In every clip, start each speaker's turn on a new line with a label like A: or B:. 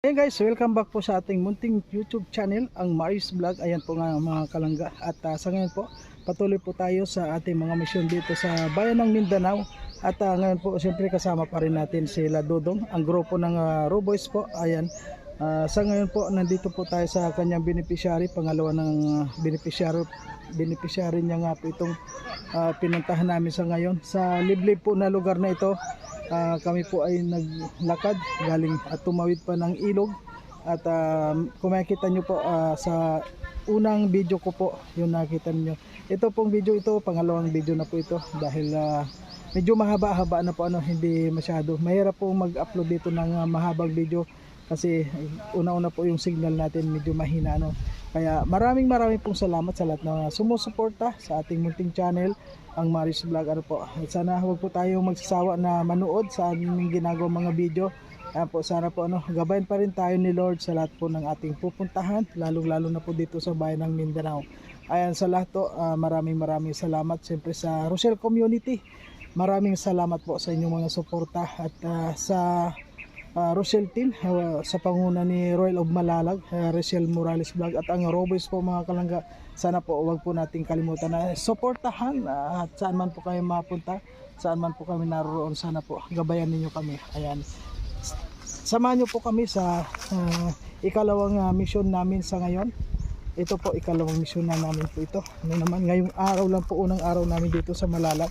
A: Hey guys, welcome back po sa ating munting YouTube channel, ang Marius Vlog. Ayan po nga mga kalangga. At ah, sa ngayon po, patuloy po tayo sa ating mga misyon dito sa bayan ng Mindanao. At ah, ngayon po, siyempre kasama pa rin natin sila Dodong, ang grupo ng uh, Roboys po. Ayan. Ah, sa ngayon po, nandito po tayo sa kanyang beneficiary, pangalawa ng ah, beneficiary beneficiary niya nga po itong ah, pinuntahan namin sa ngayon. Sa liblib po na lugar na ito, Ah, kami po ay naglakad galing at tumawid pa ng ilog. At ah, kung nyo po ah, sa unang video ko po yung nakita nyo ito pong video ito pangalawang video na po ito dahil ah, medyo mahaba-haba na po ano hindi masyado. Mahirap po mag-upload dito ng ah, mahabang video kasi una-una po yung signal natin medyo mahina ano kaya maraming maraming pong salamat sa lahat na sumusuporta sa ating munting channel ang Maris Vlog ano po. At sana huwag po tayong magsasawa na manood sa aming ginagawang mga video. Ayan po, sana po ano, gabayan pa rin tayo ni Lord sa lahat po ng ating pupuntahan, lalong lalo na po dito sa bayan ng Mindanao. Ayan sa lahat to, ah, maraming maraming salamat siyempre sa Rochelle Community. Maraming salamat po sa inyong mga suporta at ah, sa uh, Rochelle Team uh, sa panguna ni Royal of Malalag, uh, Rochelle Morales Vlog at ang Roboys po mga kalangga. Sana po wag po nating kalimutan na suportahan uh, at saan man po kayo mapunta, saan man po kami naroon, sana po gabayan ninyo kami. Ayan. Samahan niyo po kami sa uh, ikalawang uh, mission namin sa ngayon. Ito po ikalawang mission na namin po ito. Ano naman ngayong araw lang po unang araw namin dito sa Malalag.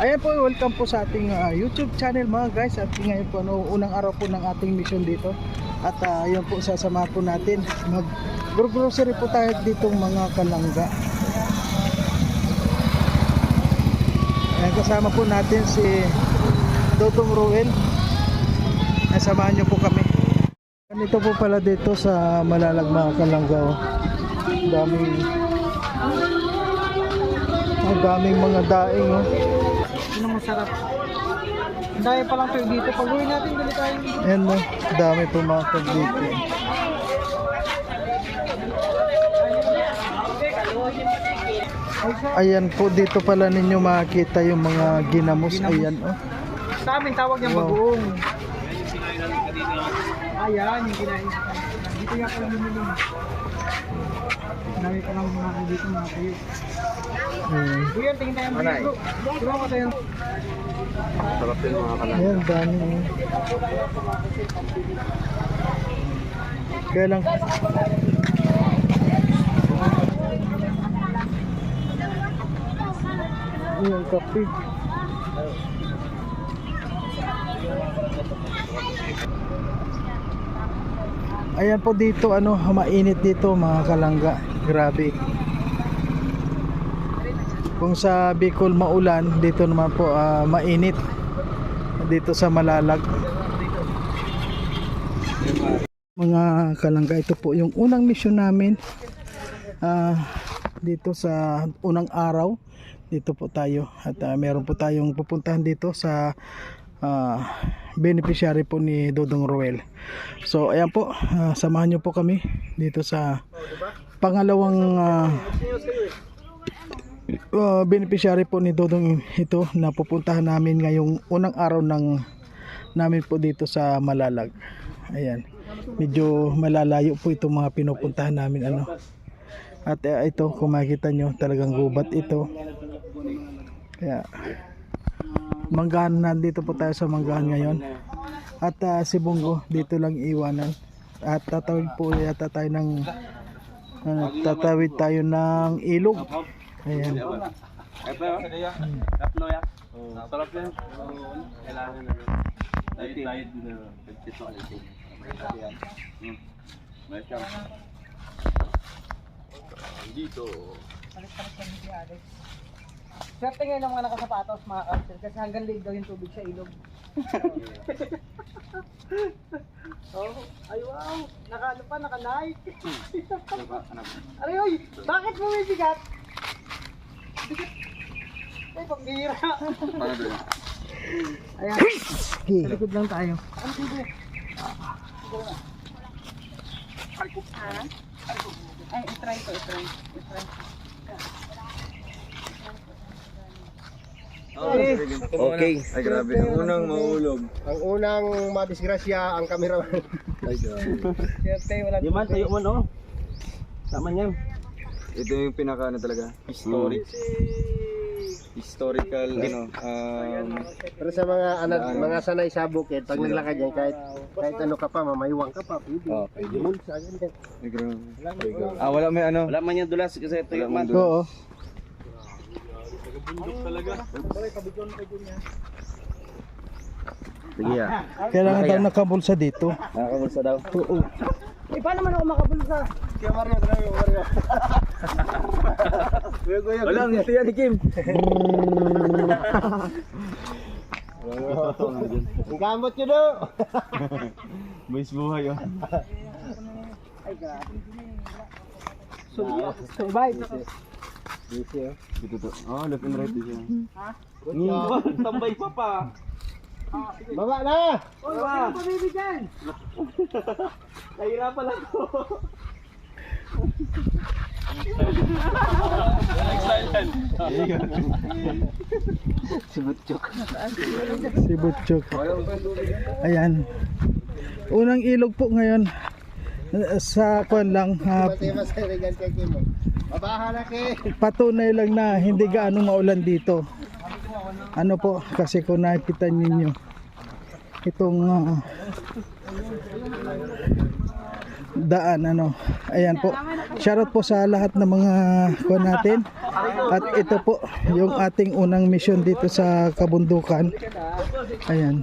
A: Ayan po, welcome po sa ating uh, YouTube channel mga guys. At ngayon po, ano, unang araw po ng ating mission dito. At uh, ayan po, sasama po natin. Mag grocery po tayo ditong mga kalangga. Ayan, kasama po natin si Dodong Ruel. Ayan, samahan niyo po kami. Ganito po pala dito sa Malalag mga kalangga. oh. Daming ang daming mga daing oh.
B: Ano masarap? Dahil pa lang tayo dito. Pag uwi natin, dali tayo.
A: Ayan no, dami pumakag dito. Ayan po, dito pala ninyo makita yung mga ginamos. Ayan oh.
B: Sa amin, tawag niyang
A: Wow.
B: bagoong. Ayan, yung kinain kanila. Dito yung bumili. Dami pa lang mga dito mga tayo.
A: Ayan,
B: Kuya, tingin tayo mga bro. Bro, ko tayo.
C: Sarap din mga kalang.
A: Ayan, dami oh. Kaya lang, Ayan, kape. Ayan po dito ano, mainit dito mga kalangga. Grabe. Kung sa Bicol maulan, dito naman po ah, mainit. Dito sa Malalag. Mga kalangga, ito po yung unang mission namin. Ah, dito sa unang araw. Dito po tayo at ah, meron po tayong pupuntahan dito sa ah, beneficiary po ni Dodong Roel. So ayan po, ah, samahan niyo po kami dito sa pangalawang ah, uh, beneficiary po ni Dodong ito na pupuntahan namin ngayong unang araw ng namin po dito sa Malalag. Ayan. Medyo malalayo po itong mga pinupuntahan namin ano. At uh, ito kung makikita nyo talagang gubat ito. Kaya manggahan na dito po tayo sa manggahan ngayon. At uh, si Bungo dito lang iwanan. At tatawid po yata tayo ng ano, tatawid tayo ng ilog. Ayan.
C: Welcome. Dito.
A: Swerte ngayon ng mga nakasapatos mga kapatid kasi hanggang liig daw yung tubig sa ilog. oh, ay wow, naka ano pa, naka Nike. Aray oy, bakit mo may bigat? Bigat. Ay, pambira. Ayan. Sa likod lang tayo. Ano sige?
D: Ay, try ko, try. try.
C: Okay. Ay, grabe. Ang unang mahulog.
B: Ang unang madisgrasya ang kameraman.
A: Swerte, wala
B: Di man, tayo man oh. Tama niyan.
C: Ito yung pinaka ano talaga. Historic. Historical ano. Um,
B: Pero sa mga anak,
C: Ano?
B: mga sanay sa bukid, pag naglakad yan, kahit kahit ano ka pa, mamaywang ka pa, pwede.
C: oh, pwede.
B: Mulsa, yan din.
C: Ay, grabe. Ah, wala may ano.
B: Wala man yan dulas kasi ito yung man.
A: Oo.
B: Sige ah.
A: Kailangan daw nakabulsa dito.
B: Nakakabulsa daw.
A: Oo.
B: Eh, paano man ako makabulsa? Kaya Mario, grabe Mario. Kuya, kuya.
C: Wala, ito yan ni Kim.
B: Ang gamot nyo do.
C: Boys buhay oh.
A: Survive.
B: Busy oh.
C: Dito to. Oh, left and right dito.
B: Tambay pa pa. Baba na!
A: Oy, wala pa baby dyan.
B: Nahirapan lang ko.
A: Si Butchok. Ayan. Unang ilog po ngayon sa kwan lang ah,
B: na kay.
A: patunay lang na hindi gaano maulan dito. Ano po kasi kung nakikita ninyo itong ah, daan ano. Ayan po. Shoutout po sa lahat ng mga kwan natin. At ito po yung ating unang mission dito sa kabundukan. Ayan.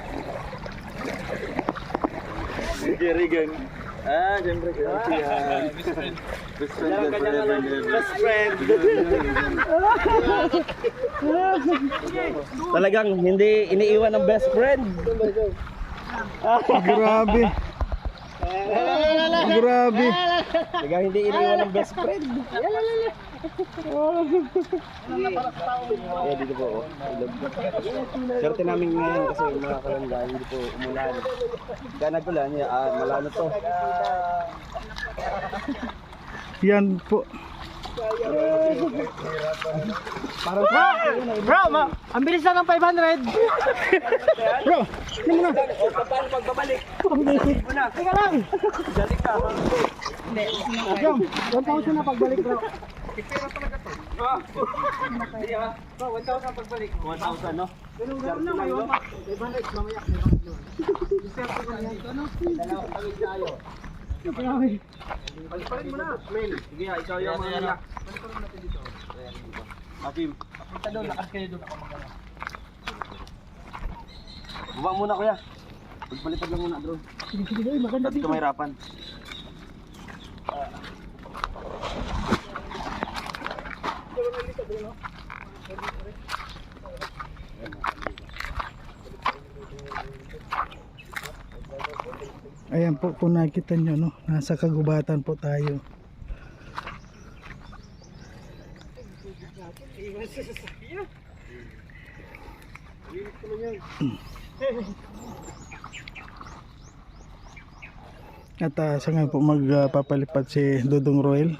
C: Jerry gan. Ah, siyempre kayo. Yan. Best friend. Best friend and ever. Best friend.
B: Talagang hindi iniiwan ng best friend.
A: Grabe. Grabe.
B: Talagang hindi iniiwan ng best friend. Yeah, dito po. Oh. Ilog. Swerte namin ngayon kasi mga kalangga, hindi po umulan. Kaya nagulan niya, ah, malano to.
A: Yan po.
B: Parang bro, ma, ang bilis lang ng 500.
A: Bro, ano mo na?
B: Paano pagbabalik? Una, teka lang. Dalik ka.
A: Jom, 1,000 na pagbalik bro.
B: Hindi ah. Bro, 1,000 pagbalik. 1,000 no?
A: Ganun ganun lang ngayon. 500 mamaya.
B: Dalawang tawid tayo.
A: Grabe.
B: Paliparin mo na. Smell. Sige ha, ikaw yung mga anak. Akim.
A: Punta doon, lakas kayo doon ako magana.
B: Baba muna kuya. Pagpalipad lang muna bro.
A: Sige, sige, maganda
B: Dati ka mahirapan.
A: Ayan po, kung nakita nyo, no, nasa kagubatan po tayo. At uh, sa ngayon po magpapalipad si Dudong Royal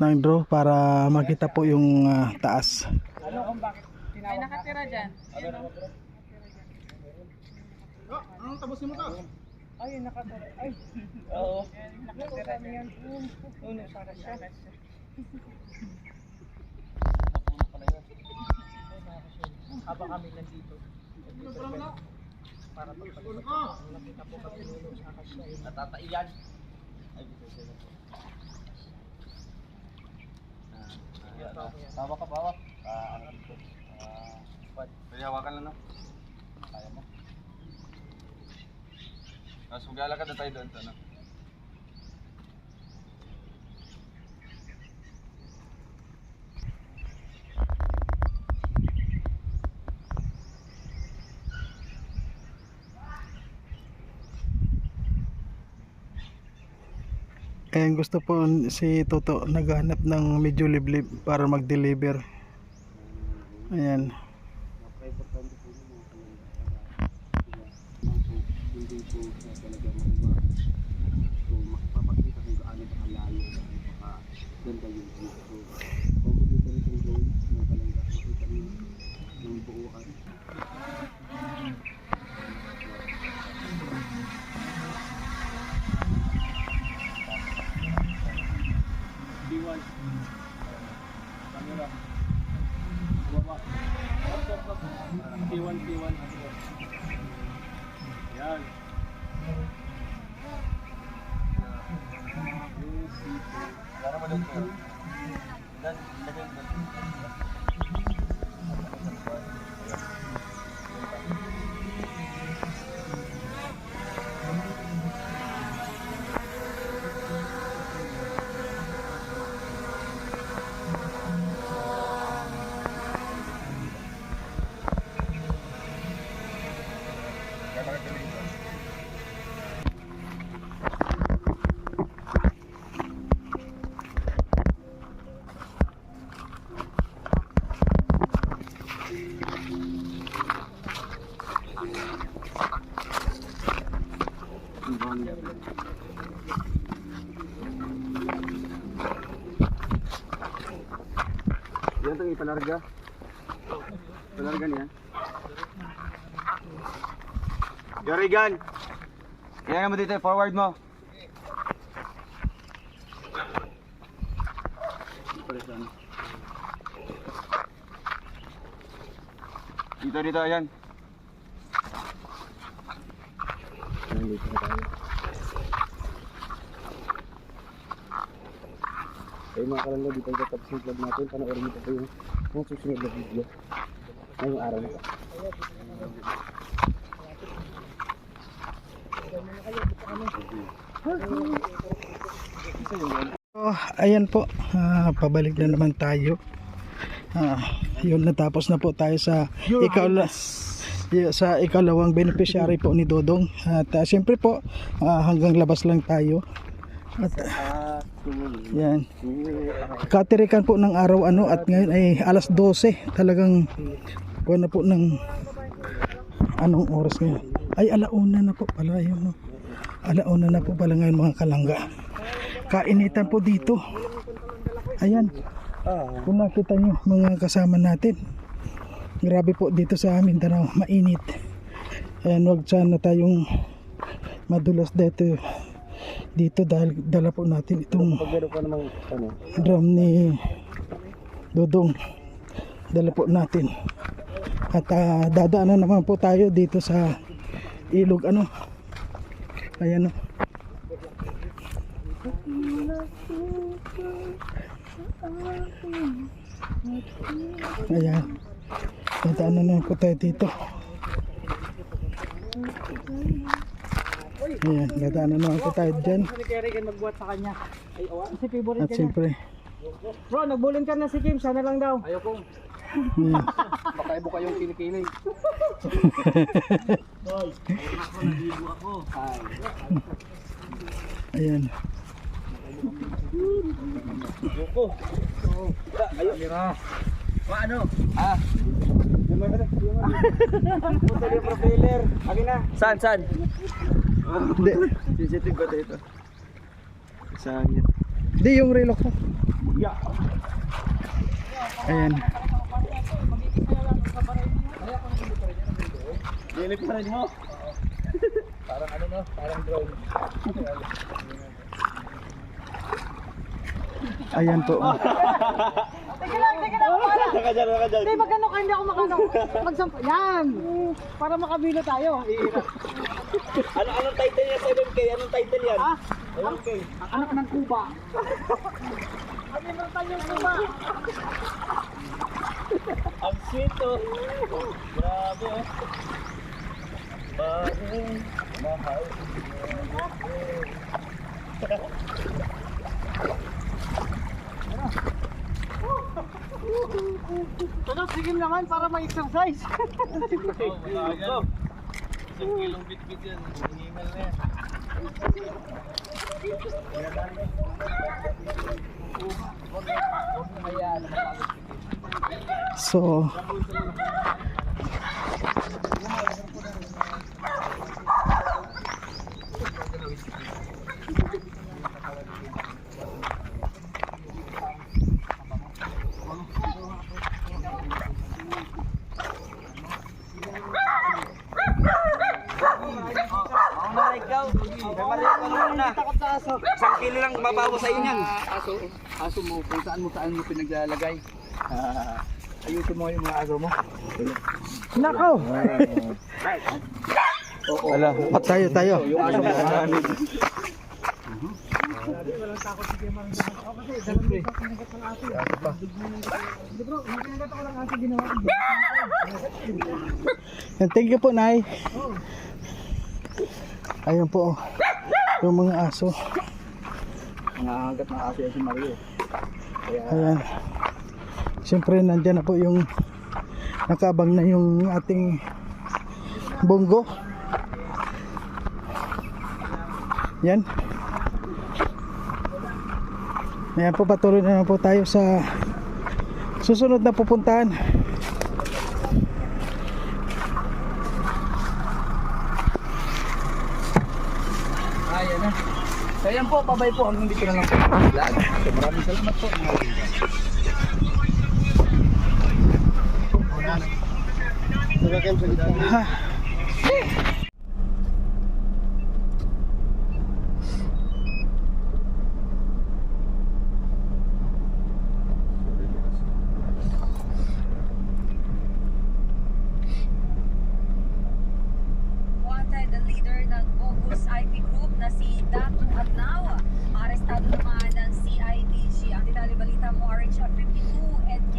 A: ng draw para makita po yung ah, taas.
D: Ay, nakatira dyan.
A: Ay, nakatira. Ay,
D: Oo. Nakatira dyan. Uno, para siya.
A: Habang kami nandito. Para pagpalipat. Nakita po kami nuno sa kasya.
B: Natataiyan. Ay, Bawa ka, bawa. Ah, ano dito? Ah. Pwede hawakan lang, no? Kaya mo. Tapos maglalakad na tayo doon, ano?
A: Ayan gusto po si Toto naghanap ng medyo liblib para mag-deliver. Ayan.
B: Napaka-importante po yung mga kalenda para hindi po siya talaga makuha. So, makapapakita kung gaano ba kalayo, gaano ba ganda yung view. So, kung makita rin yung drone ng kalenda, makita niyo yung buuan. B1. Camera. Baba. Up, up, up. P1, P1. Yan. Wala naman doon Itong ipalarga. Ipalarga niya. Yorigan! Yan mo dito, forward mo. Dito, dito, ayan. Ayan, dito na tayo. Ay mga kalangga, dito ang tapos yung vlog natin. Panoorin nyo pa po yung mga susunod na video. Ngayong araw na to.
A: Oh, ayan po, ah, pabalik na naman tayo. Ah, yun natapos na po tayo sa ikala y- sa ikalawang beneficiary po ni Dodong. At ah, siyempre po, ah, hanggang labas lang tayo. At
B: tumuli.
A: Yan. Katirikan po ng araw ano at ngayon ay alas 12. Talagang kuha na po ng anong oras ngayon. Ay alauna na po pala yun. No? Alauna na po pala ngayon mga kalangga. Kainitan po dito. Ayan. Kung nakita nyo mga kasama natin. Grabe po dito sa Mindanao. Mainit. Ayan wag sana tayong madulas dito dito dahil dala po natin itong
B: ano,
A: drum ni Dodong. Dala po natin. At ah, dadaanan naman po tayo dito sa ilog ano. Ayan o ayan. Dadaanan naman po tayo dito ayan dadaanan naman po tayo dyan
E: magbuhat sa kanya. Ay, awa. Kasi favorite
A: at
E: ka
A: siyempre
E: Bro, nagbulin ka na si Kim. Sana lang daw.
B: ayoko.
A: ayan.
B: Baka ibo kayong kilikili.
A: ayan
B: ano? Ah. Yung mga Punta yung propeller. Akin na. Saan, saan?
A: Hindi.
B: Sensitive ko dito. Sangit.
A: Di yung relo ko.
B: Yeah.
A: Ayan.
B: Dilip pa rin mo. parang ano no? Parang drone.
A: Ayan po.
E: Teka lang, teka lang. Para. Hindi, magano ka, hindi ako makano. Magsampa. Yan. Para makabilo tayo.
F: Ano anong title niya 7K? Anong title yan?
E: Ah, ang, ang anak ng kuba. Ang immortal yung kuba.
F: Ang sweet oh. Grabe oh. Bahing mahal.
E: Ano, sige naman para ma-exercise.
F: Oh. Isang kilong bit-bit yan. Hinihingal na yan.
A: So,
F: Ako na ikaw. May mariya ka muna.
E: Takot sa aso.
F: Isang kilo lang mabawa sa inyo yan.
B: aso, aso mo, kung saan mo saan mo pinaglalagay. Ah, ayusin mo yung mga aso mo.
A: nakaw.
C: Wala.
A: Tayo, tayo.
B: Yung aso mo,
E: Hindi bro, kinagat ako aso ginawa.
A: Yan, Thank you po, Nay. Ayan po. oh. Yung mga aso.
B: nangahagat na aso yan si Mario.
A: Ayan. Siyempre, nandyan na po yung nakabang na yung ating bonggo. Yan. Ayan po, patuloy na po tayo sa susunod na pupuntahan.
B: Ayan na. So yan po, pabay po. Hanggang dito na lang po. Vlog. So maraming salamat po. mga kaibigan.
G: Wanted the leader ng Bogus IP Group na si Dato Adlaw. Arestado naman ng CIDG. Ang detalye balita mo, RH 52 and Kiel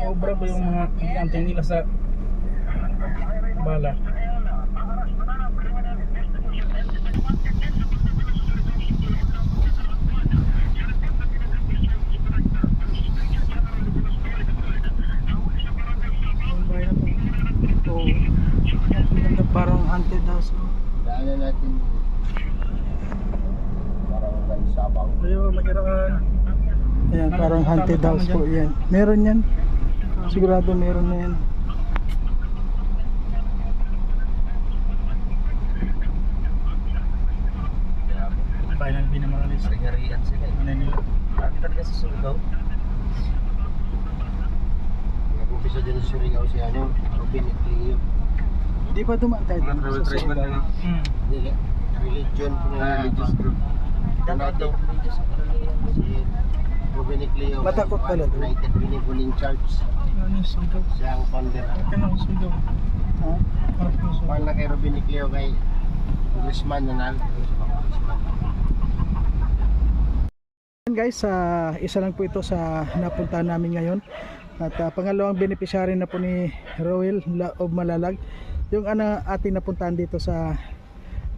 E: Obra ba yung mga antay nila sa ganda parang haunted house. no?
B: Daanan natin para may sabaw.
E: Ayun, makita ka.
A: Ayan, parang haunted house po yan. Meron yan. Sigurado meron na yan.
E: Bayan na binamaralis.
F: Hari-harian sila eh.
E: Ano nila?
F: Dati talaga sa Surigao.
B: Nag-umpisa din sa Surigao si ano, Robin at Leo.
A: Di ba dumaan tayo
C: Mga
A: dun sa
C: tribal
A: Surigao?
C: na.
E: Hmm.
B: Religion na
C: Religious group.
F: Dapat daw.
B: Si Robin at Leo.
A: Matakot pala doon.
B: United Benevolent Church.
E: Ano yung sugaw?
B: Siya ang founder.
E: Ano yung sugaw?
A: Ha?
E: Ano yung sugaw?
B: Paano na kay Robin at Leo kay Congressman na nal.
A: Yan guys, ah, isa lang po ito sa napuntahan namin ngayon. At ah, pangalawang beneficiary na po ni Roel of Malalag. Yung ano, ating napuntahan dito sa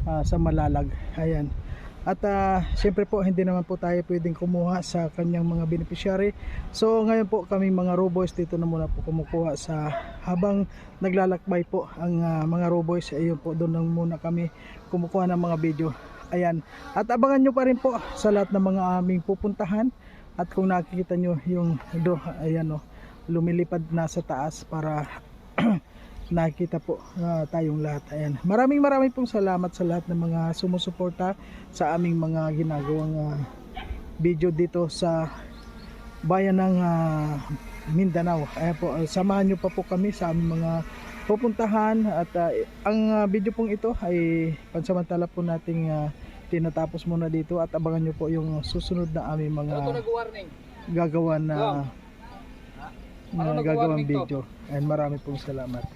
A: ah, sa Malalag. Ayan. At ah, siyempre po hindi naman po tayo pwedeng kumuha sa kanyang mga beneficiary. So ngayon po kami mga roboys dito na muna po kumukuha sa habang naglalakbay po ang ah, mga roboys. Ayun po doon lang muna kami kumukuha ng mga video. Ayan. At abangan nyo pa rin po sa lahat ng mga aming pupuntahan. At kung nakikita nyo yung do, ayan o, lumilipad na sa taas para nakikita po ah, tayong lahat. Ayan. Maraming maraming pong salamat sa lahat ng mga sumusuporta sa aming mga ginagawang ah, video dito sa bayan ng ah, Mindanao. Ayan po, ah, samahan nyo pa po kami sa aming mga pupuntahan at ah, ang ah, video pong ito ay pansamantala po nating ah, tinatapos muna dito at abangan nyo po yung susunod na aming mga
F: nag-warning?
A: gagawa na
B: Ano
A: na
B: nagawa
A: gagawang video. And marami pong salamat.